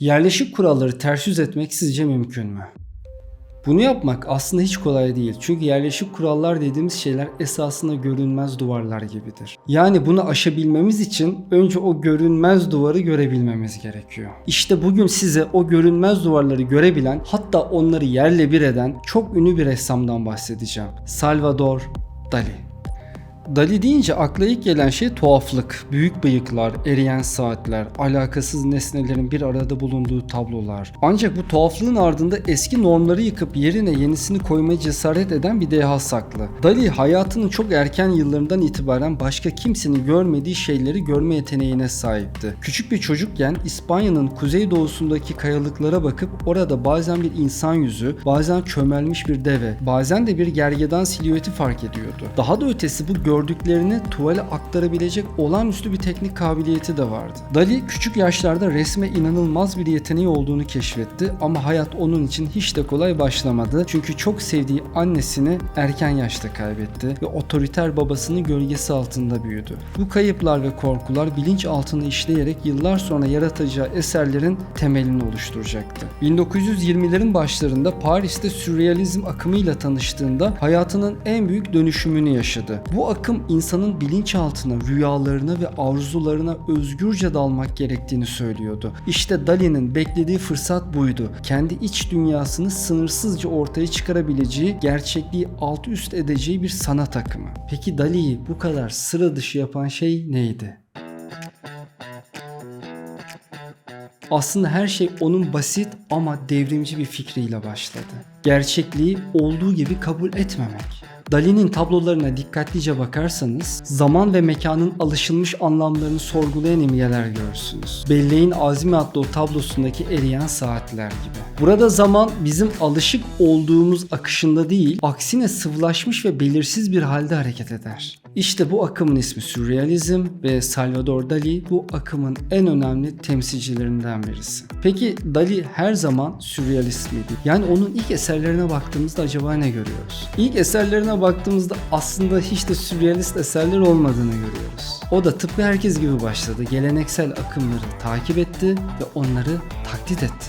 Yerleşik kuralları ters yüz etmek sizce mümkün mü? Bunu yapmak aslında hiç kolay değil. Çünkü yerleşik kurallar dediğimiz şeyler esasında görünmez duvarlar gibidir. Yani bunu aşabilmemiz için önce o görünmez duvarı görebilmemiz gerekiyor. İşte bugün size o görünmez duvarları görebilen hatta onları yerle bir eden çok ünlü bir ressamdan bahsedeceğim. Salvador Dali. Dali deyince akla ilk gelen şey tuhaflık, büyük bıyıklar, eriyen saatler, alakasız nesnelerin bir arada bulunduğu tablolar. Ancak bu tuhaflığın ardında eski normları yıkıp yerine yenisini koymaya cesaret eden bir deha saklı. Dali hayatının çok erken yıllarından itibaren başka kimsenin görmediği şeyleri görme yeteneğine sahipti. Küçük bir çocukken İspanya'nın kuzeydoğusundaki kayalıklara bakıp orada bazen bir insan yüzü, bazen çömelmiş bir deve, bazen de bir gergedan silüeti fark ediyordu. Daha da ötesi bu gördüklerini tuvale aktarabilecek olağanüstü bir teknik kabiliyeti de vardı. Dali küçük yaşlarda resme inanılmaz bir yeteneği olduğunu keşfetti ama hayat onun için hiç de kolay başlamadı. Çünkü çok sevdiği annesini erken yaşta kaybetti ve otoriter babasının gölgesi altında büyüdü. Bu kayıplar ve korkular bilinç altına işleyerek yıllar sonra yaratacağı eserlerin temelini oluşturacaktı. 1920'lerin başlarında Paris'te sürrealizm akımıyla tanıştığında hayatının en büyük dönüşümünü yaşadı. Bu akım insanın bilinçaltına, rüyalarına ve arzularına özgürce dalmak gerektiğini söylüyordu. İşte Dali'nin beklediği fırsat buydu. Kendi iç dünyasını sınırsızca ortaya çıkarabileceği, gerçekliği alt üst edeceği bir sanat akımı. Peki Dali'yi bu kadar sıra dışı yapan şey neydi? Aslında her şey onun basit ama devrimci bir fikriyle başladı. Gerçekliği olduğu gibi kabul etmemek. Dali'nin tablolarına dikkatlice bakarsanız zaman ve mekanın alışılmış anlamlarını sorgulayan imgeler görürsünüz. Belleğin Azmi adlı o tablosundaki eriyen saatler gibi. Burada zaman bizim alışık olduğumuz akışında değil, aksine sıvılaşmış ve belirsiz bir halde hareket eder. İşte bu akımın ismi Sürrealizm ve Salvador Dali bu akımın en önemli temsilcilerinden birisi. Peki Dali her zaman sürrealist miydi? Yani onun ilk eserlerine baktığımızda acaba ne görüyoruz? İlk eserlerine baktığımızda aslında hiç de sürrealist eserler olmadığını görüyoruz. O da tıpkı herkes gibi başladı. Geleneksel akımları takip etti ve onları taklit etti.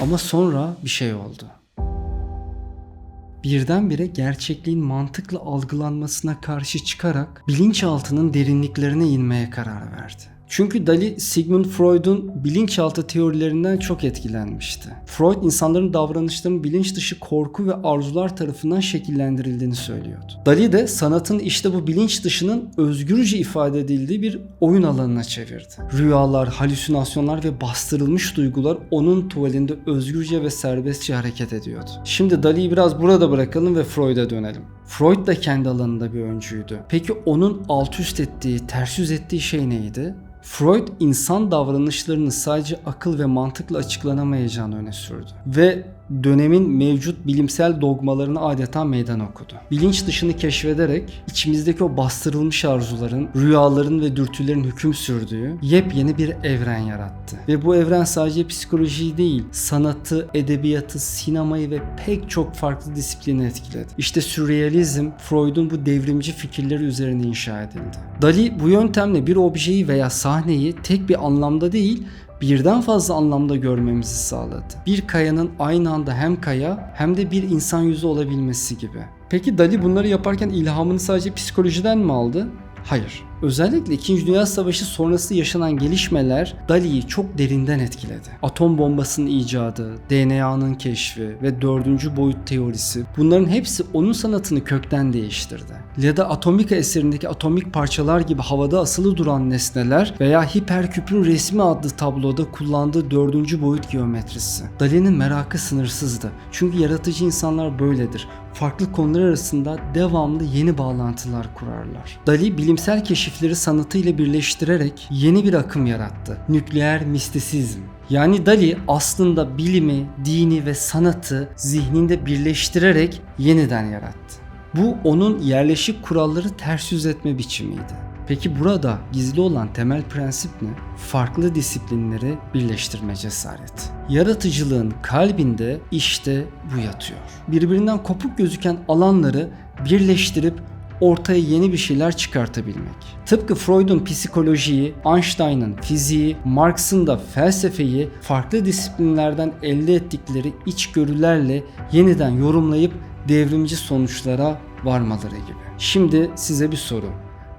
Ama sonra bir şey oldu birdenbire gerçekliğin mantıkla algılanmasına karşı çıkarak bilinçaltının derinliklerine inmeye karar verdi. Çünkü Dali Sigmund Freud'un bilinçaltı teorilerinden çok etkilenmişti. Freud insanların davranışlarının bilinç dışı korku ve arzular tarafından şekillendirildiğini söylüyordu. Dali de sanatın işte bu bilinç dışının özgürce ifade edildiği bir oyun alanına çevirdi. Rüyalar, halüsinasyonlar ve bastırılmış duygular onun tuvalinde özgürce ve serbestçe hareket ediyordu. Şimdi Dali'yi biraz burada bırakalım ve Freud'a dönelim. Freud da kendi alanında bir öncüydü. Peki onun alt üst ettiği, ters yüz ettiği şey neydi? Freud insan davranışlarını sadece akıl ve mantıkla açıklanamayacağını öne sürdü. Ve dönemin mevcut bilimsel dogmalarını adeta meydan okudu. Bilinç dışını keşfederek içimizdeki o bastırılmış arzuların, rüyaların ve dürtülerin hüküm sürdüğü yepyeni bir evren yarattı. Ve bu evren sadece psikolojiyi değil, sanatı, edebiyatı, sinemayı ve pek çok farklı disiplini etkiledi. İşte sürrealizm Freud'un bu devrimci fikirleri üzerine inşa edildi. Dali bu yöntemle bir objeyi veya sahneyi tek bir anlamda değil, birden fazla anlamda görmemizi sağladı. Bir kayanın aynı anda hem kaya hem de bir insan yüzü olabilmesi gibi. Peki Dali bunları yaparken ilhamını sadece psikolojiden mi aldı? Hayır. Özellikle 2. Dünya Savaşı sonrası yaşanan gelişmeler Dali'yi çok derinden etkiledi. Atom bombasının icadı, DNA'nın keşfi ve dördüncü boyut teorisi bunların hepsi onun sanatını kökten değiştirdi. Ya da Atomika eserindeki atomik parçalar gibi havada asılı duran nesneler veya Hiperküp'ün resmi adlı tabloda kullandığı dördüncü boyut geometrisi. Dali'nin merakı sınırsızdı. Çünkü yaratıcı insanlar böyledir farklı konular arasında devamlı yeni bağlantılar kurarlar. Dali bilimsel keşifleri sanatıyla birleştirerek yeni bir akım yarattı. Nükleer mistisizm. Yani Dali aslında bilimi, dini ve sanatı zihninde birleştirerek yeniden yarattı. Bu onun yerleşik kuralları ters yüz etme biçimiydi. Peki burada gizli olan temel prensip ne? Farklı disiplinleri birleştirme cesareti. Yaratıcılığın kalbinde işte bu yatıyor. Birbirinden kopuk gözüken alanları birleştirip ortaya yeni bir şeyler çıkartabilmek. Tıpkı Freud'un psikolojiyi, Einstein'ın fiziği, Marx'ın da felsefeyi farklı disiplinlerden elde ettikleri içgörülerle yeniden yorumlayıp devrimci sonuçlara varmaları gibi. Şimdi size bir soru.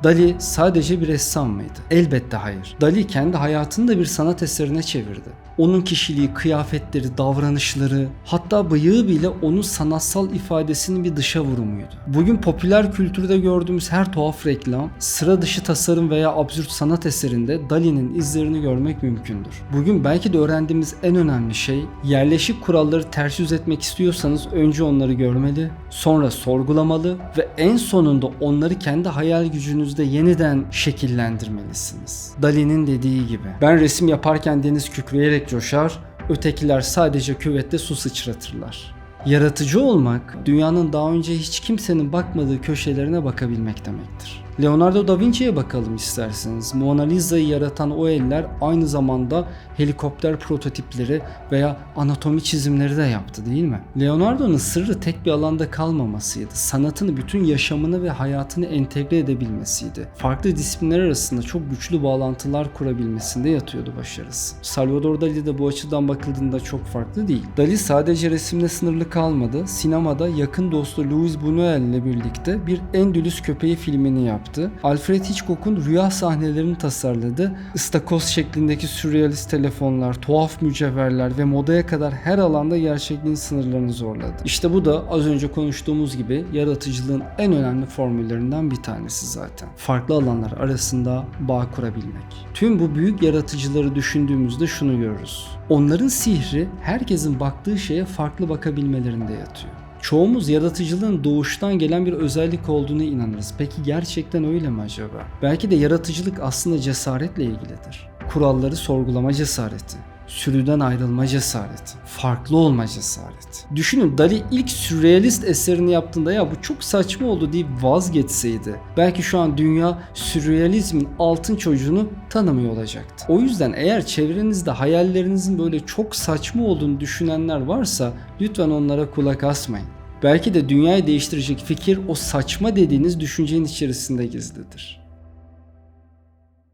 Dali sadece bir ressam mıydı? Elbette hayır. Dali kendi hayatını da bir sanat eserine çevirdi. Onun kişiliği, kıyafetleri, davranışları, hatta bıyığı bile onun sanatsal ifadesinin bir dışa vurumuydu. Bugün popüler kültürde gördüğümüz her tuhaf reklam, sıra dışı tasarım veya absürt sanat eserinde Dali'nin izlerini görmek mümkündür. Bugün belki de öğrendiğimiz en önemli şey, yerleşik kuralları ters yüz etmek istiyorsanız önce onları görmeli, sonra sorgulamalı ve en sonunda onları kendi hayal gücünüzde yeniden şekillendirmelisiniz. Dali'nin dediği gibi, ben resim yaparken deniz kükreyerek coşar, ötekiler sadece küvette su sıçratırlar. Yaratıcı olmak, dünyanın daha önce hiç kimsenin bakmadığı köşelerine bakabilmek demektir. Leonardo da Vinci'ye bakalım isterseniz. Mona Lisa'yı yaratan o eller aynı zamanda helikopter prototipleri veya anatomi çizimleri de yaptı değil mi? Leonardo'nun sırrı tek bir alanda kalmamasıydı. Sanatını bütün yaşamını ve hayatını entegre edebilmesiydi. Farklı disiplinler arasında çok güçlü bağlantılar kurabilmesinde yatıyordu başarısı. Salvador Dali de bu açıdan bakıldığında çok farklı değil. Dali sadece resimle sınırlı kalmadı. Sinemada yakın dostu Louis Buñuel ile birlikte bir Endülüs köpeği filmini yaptı yaptı. Alfred Hitchcock'un rüya sahnelerini tasarladı. Istakoz şeklindeki sürrealist telefonlar, tuhaf mücevherler ve modaya kadar her alanda gerçekliğin sınırlarını zorladı. İşte bu da az önce konuştuğumuz gibi yaratıcılığın en önemli formüllerinden bir tanesi zaten. Farklı alanlar arasında bağ kurabilmek. Tüm bu büyük yaratıcıları düşündüğümüzde şunu görürüz. Onların sihri herkesin baktığı şeye farklı bakabilmelerinde yatıyor. Çoğumuz yaratıcılığın doğuştan gelen bir özellik olduğunu inanırız. Peki gerçekten öyle mi acaba? Belki de yaratıcılık aslında cesaretle ilgilidir. Kuralları sorgulama cesareti, sürüden ayrılma cesareti, farklı olma cesareti. Düşünün Dali ilk sürrealist eserini yaptığında ya bu çok saçma oldu deyip vazgeçseydi belki şu an dünya sürrealizmin altın çocuğunu tanımıyor olacaktı. O yüzden eğer çevrenizde hayallerinizin böyle çok saçma olduğunu düşünenler varsa lütfen onlara kulak asmayın. Belki de dünyayı değiştirecek fikir o saçma dediğiniz düşüncenin içerisinde gizlidir.